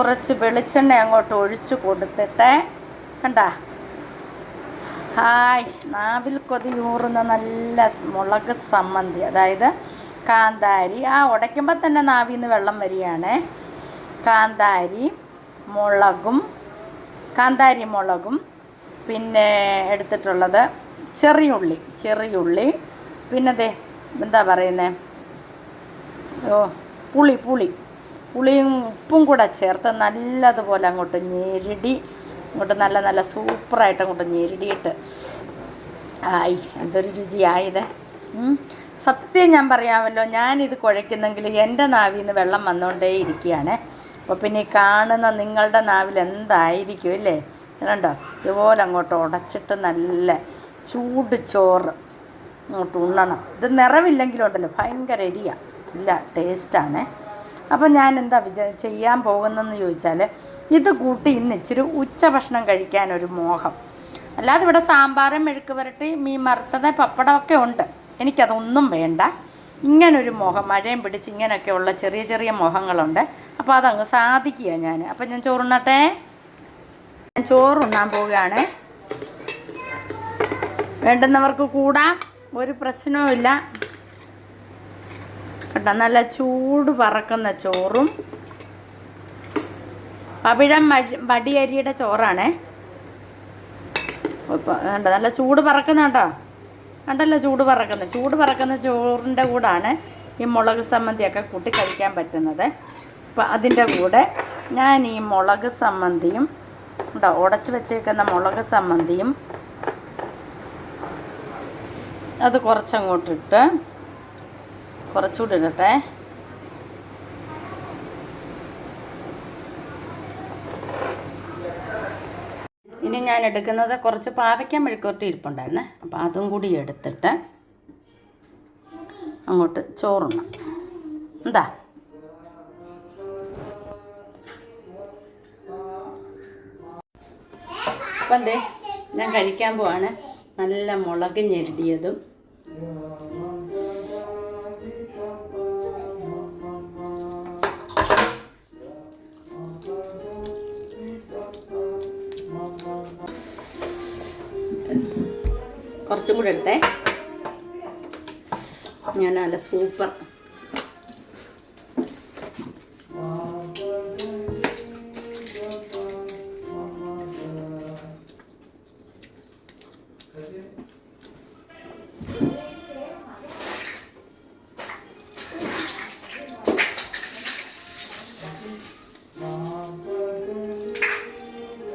കുറച്ച് വെളിച്ചെണ്ണ അങ്ങോട്ട് ഒഴിച്ചു കൊടുത്തിട്ട്. കണ്ട? ഹായ്. നാവിൽ കൊതിയൂറുന്ന നല്ല മുളക് സമ്മന്തി. അതായത് കാന്താരി. ആ ഉടയ്ക്കുമ്പോൾ തന്നെ നാവിൽ നിന്ന് വെള്ളം വരികയാണ്. കാന്താരി മുളകും കാന്താരി മുളകും പിന്നെ എടുത്തിട്ടുള്ളത് ചെറിയുള്ളി ചെറിയുള്ളി. പിന്നെ ദേ എന്താ പറയുന്നത് ഓ പുളി പുളി. പുളിയും ഉപ്പും കൂടെ ചേർത്ത് നല്ലതുപോലെ അങ്ങോട്ട് ഞെരിടി അങ്ങോട്ട് നല്ല നല്ല സൂപ്പറായിട്ട് അങ്ങോട്ട് ഞെരിടിയിട്ട്. ആയി എന്തൊരു രുചിയായത്. സത്യം ഞാൻ പറയാമല്ലോ ഞാനിത് കുഴയ്ക്കുന്നെങ്കിൽ എന്റെ നാവിൽ നിന്ന് വെള്ളം വന്നുകൊണ്ടേ ഇരിക്കുകയാണ് അപ്പോൾ പിന്നെ കാണുന്ന നിങ്ങളുടെ നാവിൽ എന്തായിരിക്കും അല്ലേ? കണ്ടോ? ഇതുപോലെ അങ്ങോട്ട് ഉടച്ചിട്ട് നല്ല ചൂട് ചോറ് അങ്ങോട്ട് ഉണ്ണണം. ഇത് നിറവില്ലെങ്കിലും ഉണ്ടല്ലോ ഭയങ്കര എരിയ. ഇല്ല ടേസ്റ്റാണ് അപ്പം ഞാൻ എന്താ വിചാ ചെയ്യാൻ പോകുന്നതെന്ന് ചോദിച്ചാൽ ഇത് കൂട്ടി ഇന്ന് ഇച്ചിരി ഉച്ചഭക്ഷണം കഴിക്കാനൊരു മോഹം. അല്ലാതെ ഇവിടെ സാമ്പാറും മെഴുക്ക് പുരട്ടി മീൻ വറുത്തത് പപ്പടമൊക്കെ ഉണ്ട്. എനിക്കതൊന്നും വേണ്ട. ഇങ്ങനൊരു മോഹം മഴയും പിടിച്ച് ഇങ്ങനെയൊക്കെയുള്ള ചെറിയ ചെറിയ മോഹങ്ങളുണ്ട്. അപ്പോൾ അതങ്ങ് സാധിക്കുക ഞാൻ അപ്പം ഞാൻ ചോറുണ്ണട്ടെ? ഞാൻ ചോറുണ്ണാൻ പോവുകയാണ്. വേണ്ടുന്നവർക്ക് കൂടാം. ഒരു പ്രശ്നവുമില്ല. കേട്ടോ നല്ല ചൂട് പറക്കുന്ന ചോറും പവിഴം വടിയരിയുടെ ചോറാണേ. ഇപ്പം കണ്ടോ നല്ല ചൂട് പറക്കുന്ന കേട്ടോ കണ്ടല്ലോ ചൂട് പറക്കുന്നത് ചൂട് പറക്കുന്ന ചോറിന്റെ കൂടാണ് ഈ മുളക് സമ്മന്തിയൊക്കെ കൂട്ടി കഴിക്കാൻ പറ്റുന്നത്. അപ്പം അതിന്റെ കൂടെ ഞാൻ ഈ മുളക് സമ്മന്തിയും ഉണ്ടോ ഉടച്ച് വെച്ചേക്കുന്ന മുളക് സമ്മന്തിയും അത് കുറച്ചങ്ങോട്ടിട്ട് കുറച്ചുകൂടി ഇടട്ടെ. ഇനി ഞാൻ എടുക്കുന്നത് കുറച്ച് പാവയ്ക്ക മെഴുക്കുവരട്ടി ഇരിപ്പുണ്ടായിരുന്നേ. അപ്പോൾ അതും കൂടി എടുത്തിട്ട് അങ്ങോട്ട് ചോറുണ്ണം. എന്താ? അപ്പം എന്തേ? ഞാൻ കഴിക്കാൻ പോവാണ്. നല്ല മുളക് ഞെരടിയതും കുറച്ചും കൂടെ എടുത്തേ. ഞാൻ നല്ല സൂപ്പർ.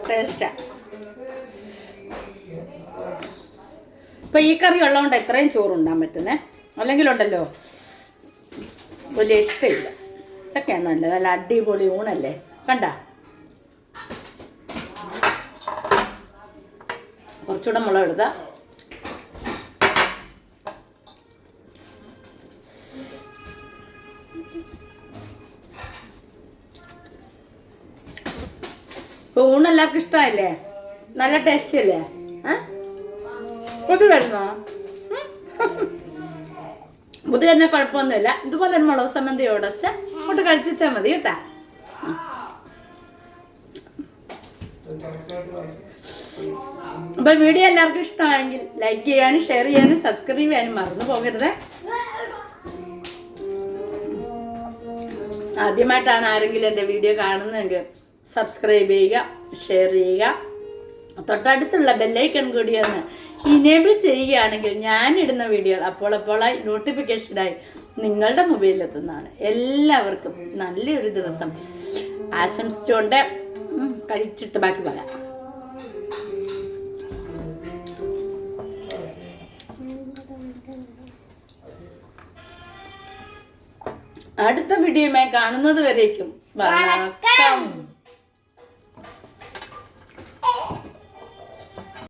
ടേസ്റ്റാ. ഇപ്പൊ ഈ കറി ഉള്ളതുകൊണ്ട് എത്രയും ചോറ് ചോറുണ്ടാൻ പറ്റുന്നേ? അല്ലെങ്കിലുണ്ടല്ലോ? വലിയ ഇഷ്ടമില്ല. ഇതൊക്കെയാണ് നല്ലത്. നല്ല അടിപൊളി ഊണല്ലേ? കണ്ട? കുറച്ചുകൂടെ മുളക് എടുത്ത ഇപ്പൊ ഊണെല്ലാവർക്കും ഇഷ്ടമല്ലേ നല്ല ടേസ്റ്റ് അല്ലേ? കൊതു വരുന്നോ തന്നെ കുഴപ്പമൊന്നുമില്ല. ഇതുപോലെ മുളക് സംബന്ധി ഉടച്ച് അങ്ങോട്ട് കഴിച്ചാൽ മതി കേട്ടാ. അപ്പൊ വീഡിയോ എല്ലാവർക്കും ഇഷ്ടമായെങ്കിൽ ലൈക്ക് ചെയ്യാനും ഷെയർ ചെയ്യാനും സബ്സ്ക്രൈബ് ചെയ്യാനും മറന്നു പോകരുത്. ആദ്യമായിട്ടാണ് ആരെങ്കിലും എന്റെ വീഡിയോ കാണുന്നതെങ്കിൽ സബ്സ്ക്രൈബ് ചെയ്യുക ഷെയർ ചെയ്യുക. തൊട്ടടുത്തുള്ള ബെല്ലൈക്കൺ കൂടി ഒന്ന് ഇനേബിൾ ചെയ്യുകയാണെങ്കിൽ ഇടുന്ന വീഡിയോ അപ്പോൾ അപ്പോളായി നോട്ടിഫിക്കേഷനായി നിങ്ങളുടെ മൊബൈലിൽ എത്തുന്നതാണ്. എല്ലാവർക്കും നല്ലൊരു ദിവസം. ആശംസിച്ചുകൊണ്ട് കഴിച്ചിട്ട് ബാക്കി പറയാം. അടുത്ത വീഡിയോയുമായി കാണുന്നത് വരേക്കും. വണക്കം.